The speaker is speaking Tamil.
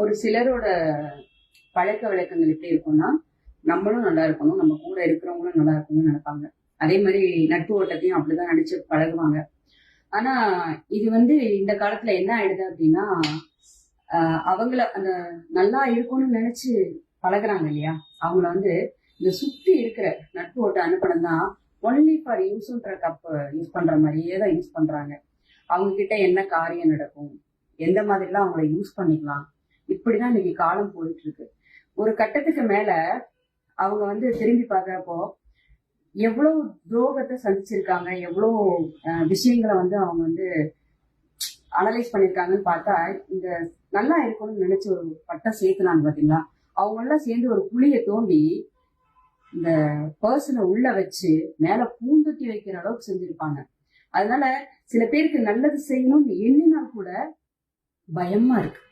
ஒரு சிலரோட பழக்க வழக்கங்கள் எப்படி இருக்கும்னா நம்மளும் நல்லா இருக்கணும் நம்ம கூட இருக்கிறவங்களும் நல்லா இருக்கணும்னு நினைப்பாங்க. அதே மாதிரி நட்பு ஓட்டத்தையும் அப்படிதான் நடிச்சு பழகுவாங்க. ஆனா இது வந்து இந்த காலத்துல என்ன ஆயிடுது அப்படின்னா அவங்கள அந்த நல்லா இருக்கணும்னு நினைச்சு பழகுறாங்க இல்லையா? அவங்கள வந்து இந்த சுத்தி இருக்கிற நட்பு ஓட்ட அனுப்பணம் தான் ஒன்லி ஃபார் யூஸ்ன்ற கப் யூஸ் பண்ற மாதிரியே தான் யூஸ் பண்றாங்க. அவங்க கிட்ட என்ன காரியம் நடக்கும்? எந்த மாதிரிலாம் அவங்கள யூஸ் பண்ணிக்கலாம்? இப்படிதான் இன்னைக்கு காலம் போயிட்டு இருக்கு ஒரு கட்டத்துக்கு மேல அவங்க வந்து திரும்பி பாக்குறப்போ எவ்வளவு துரோகத்தை சந்திச்சிருக்காங்க எவ்வளவு விஷயங்களை வந்து அவங்க வந்து அனலைஸ் பண்ணிருக்காங்கன்னு பார்த்தா இந்த நல்லா இருக்கணும்னு நினைச்ச ஒரு பட்டம் சேர்த்துனாங்க பாத்தீங்களா? அவங்க எல்லாம் சேர்ந்து ஒரு குழிய தோண்டி இந்த பர்சனை உள்ள வச்சு மேல பூந்தொட்டி வைக்கிற அளவுக்கு செஞ்சிருப்பாங்க. அதனால சில பேருக்கு நல்லது செய்யணும்னு எண்ணினால் கூட பயமா இருக்கு.